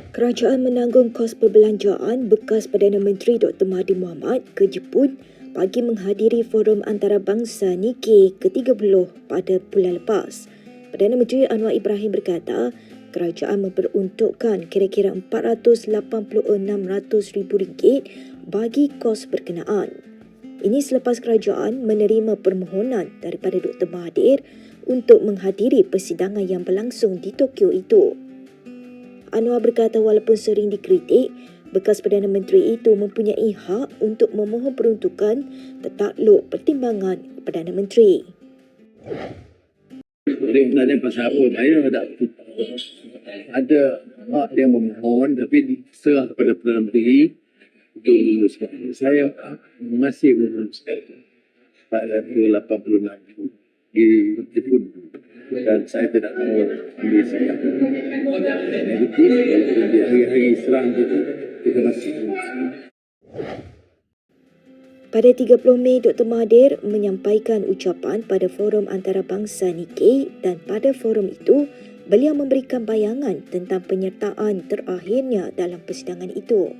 Kerajaan menanggung kos perbelanjaan bekas Perdana Menteri Dr. Mahathir Mohamad ke Jepun bagi menghadiri forum antarabangsa Nikkei ke-30 pada bulan lepas. Perdana Menteri Anwar Ibrahim berkata, kerajaan memperuntukkan kira-kira RM486,000 bagi kos berkenaan. Ini selepas kerajaan menerima permohonan daripada Dr. Mahathir untuk menghadiri persidangan yang berlangsung di Tokyo itu. Anwar berkata walaupun sering dikritik, bekas Perdana Menteri itu mempunyai hak untuk memohon peruntukan tetakluk pertimbangan Perdana Menteri. Dia sebenarnya pasal apa saya tak ada hak dia memohon tapi serah kepada Perdana Menteri untuk meluluskan. Saya masih meluluskan pada 86 di Jepun dan saya tidak ambil sikap negatif walaupun di hari-hari serang itu kita masih. Pada 30 Mei, Dr. Mahathir menyampaikan ucapan pada forum antarabangsa Nikkei dan pada forum itu, beliau memberikan bayangan tentang penyertaan terakhirnya dalam persidangan itu.